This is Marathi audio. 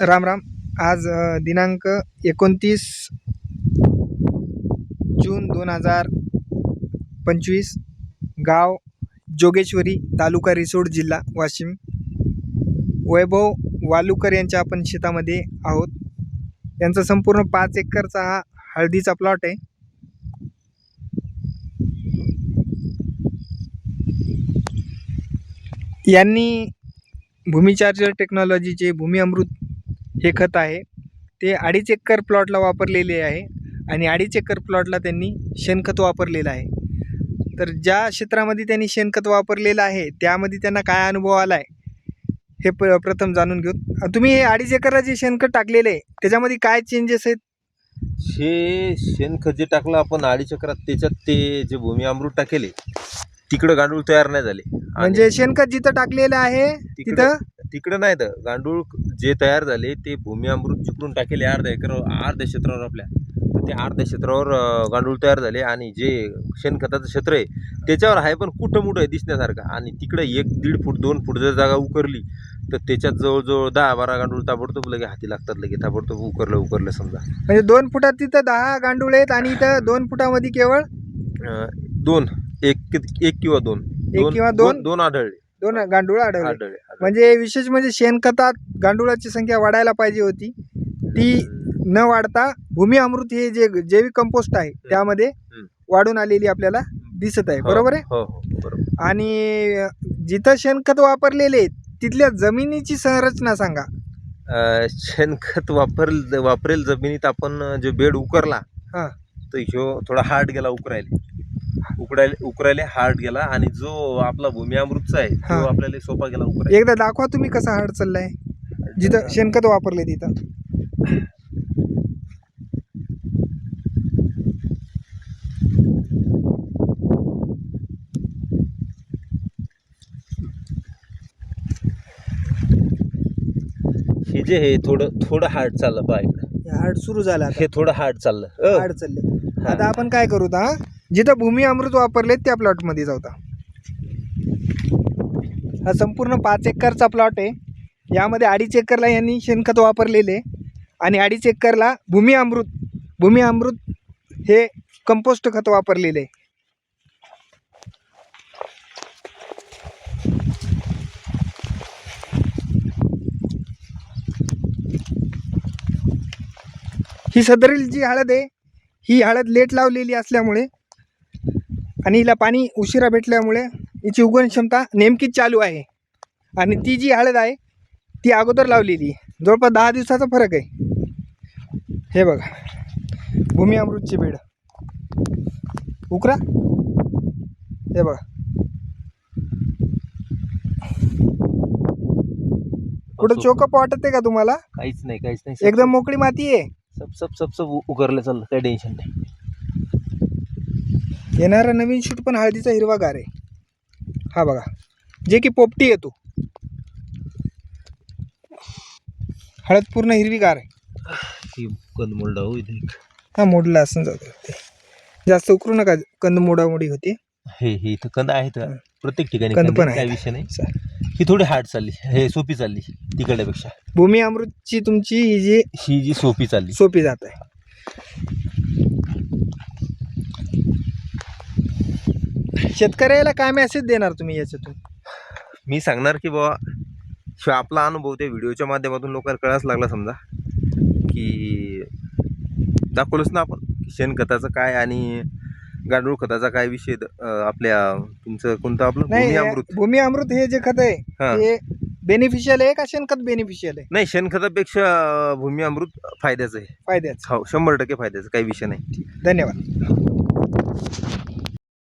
राम राम. आज दिनांक एकोणतीस जून दोन हजार पंचवीस गाव जोगेश्वरी तालुका रिसोड जिल्हा वाशिम. वैभव वालुकर यांच्या आपण शेतामध्ये आहोत. यांचा संपूर्ण पाच एकरचा हा हळदीचा प्लॉट आहे. यांनी भूमिचार्जर टेक्नॉलॉजीचे भूमी अमृत हे खत आहे. ते अडीच एकर प्लॉटला वापरलेले आहे आणि अडीच एकर प्लॉटला त्यांनी शेणखत वापरलेलं आहे. तर ज्या क्षेत्रामध्ये त्यांनी शेणखत वापरलेलं आहे त्यामध्ये त्यांना काय अनुभव आला आहे हे प प्रथम जाणून घेऊ. तुम्ही हे अडीच एकरला जे शेणखत टाकलेलं आहे त्याच्यामध्ये काय चेंजेस आहेत? हे शेणखत जे टाकलं आपण अडीच चक्रात त्याच्यात ते जे भूमी अमृत टाकेले तिकडं गांडूळ तयार नाही झाले. म्हणजे शेणखत जिथं टाकलेलं आहे तिथं तिकडं नाही तर गांडूळ जे तयार झाले ते भूमी अमृत जिकडून टाकेले अर्ध्या एकर अर्ध्या क्षेत्रावर आपल्या. तर ते अर्ध्या क्षेत्रावर गांडूळ तयार झाले आणि जे शेणखताचं क्षेत्र आहे त्याच्यावर आहे पण कुठं मुठं आहे दिसण्यासारखं. आणि तिकडं एक दीड फूट दोन फूट जर जागा उकरली तर त्याच्यात जवळजवळ दहा बारा गांडूळ ताबडतोब लगे हाती लागतात लगे ताबडतोब उकरलं उकरलं समजा. म्हणजे दोन फुटात तिथं दहा गांडूळ आहेत आणि इथं दोन फुटामध्ये केवळ? अं, दोन. एक एक किंवा दोन. एक किंवा दोन? दोन आढळले. दोन गांडूळ आढळले. आढळले आढळले. म्हणजे विशेष म्हणजे शेणखतात गांडुळाची संख्या वाढायला पाहिजे होती. ती न वाढता भूमी अमृत हे जे जैविक कंपोस्ट आहे त्यामध्ये हम्म. वाढून आलेली आपल्याला दिसत आहे. हो, बरोबर आहे? हो हो बरोबर. आणि जिथं शेणखत वापरलेले आहे, तिथल्या जमिनीची संरचना सांगा. अं, शेणखत वापर वापरेल जमिनीत आपण जो बेड उकरला हा. तर ह्यो थोडा हार्ड गेला उकरायला. उकडायला उकरायला हार्ड गेला आणि जो आपला भूमी अमृतचा आहे हा. तो आपल्याला सोपा गेला उकरायला एकदा दाखवा तुम्ही कसा हाड चाललाय. जिथं शेणखत वापरले तिथं. हे जे हे थोडं थोडं हार्ड चाललं पहा इकडं. हाड सुरू झाला आता. हे थोडं हार्ड चाललं. अं, हाड चालले हा. आता आपण काय करू हा? जिथं भूमी अमृत वापरले त्या प्लॉटमध्ये जाऊता हा संपूर्ण पाच एकरचा प्लॉट आहे. यामध्ये अडीच एकरला यांनी शेणखत वापरलेले आणि अडीच एकरला भूमी अमृत भूमी अमृत हे कंपोस्ट खत वापरलेले. ही सदरील जी हळद आहे ही हळद लेट लावलेली असल्यामुळे आणि हिला पाणी उशिरा भेटल्यामुळे हिची उगवण क्षमता नेमकीच चालू आहे. आणि ती जी हळद आहे ती अगोदर लावलेली. जवळपास दहा दिवसाचा फरक आहे. हे बघा. भूमी अमृतची बेड. उकरा. हे बघा. कुठं. चोकअप वाटत आहे का तुम्हाला? काहीच नाही काहीच नाही. एकदम मोकळी माती आहे. सब सब सब सब उकरलं चाललं. काही टेन्शन नाही. येणारा नवीन शूट पण हळदीचा हिरवागार आहे. हा बघा. जे की पोपटी येतो हळद पूर्ण हिरवीगार आहे. कंदमुळडा हो इथे. हा मोडला असं जातं ते जास्त उकरू नका. कंद मोडामोडी होते. हे हे इथं कंद आहेत. प्रत्येक ठिकाणी कंद कंद पण. काही विषय नाही. ही थोडी हार्ड चालली. हे सोपी चालली तिकडल्यापेक्षा. भूमी अमृतची तुमची ही जी ही जी सोपी चालली. सोपी जात आहे. शेतकऱ्याला काय मेसेज देणार तुम्ही याच्यातून? मी सांगणार की बाबा शिवाय आपला अनुभव त्या व्हिडिओच्या माध्यमातून लोकांना कळायला लागला समजा की दाखवलंच ना आपण शेणखताचं काय आणि गांडूळ खताचा काय विषय आपल्या तुमचं कोणतं आपलं? भूमी अमृत. भूमी अमृत हे जे खत आहे हा. ते बेनिफिशियल आहे का शेणखत बेनिफिशियल आहे? नाही शेणखतापेक्षा भूमी अमृत फायद्याचं आहे. फायद्याचं. हो शंभर टक्के फायद्याचं काही विषय नाही. धन्यवाद.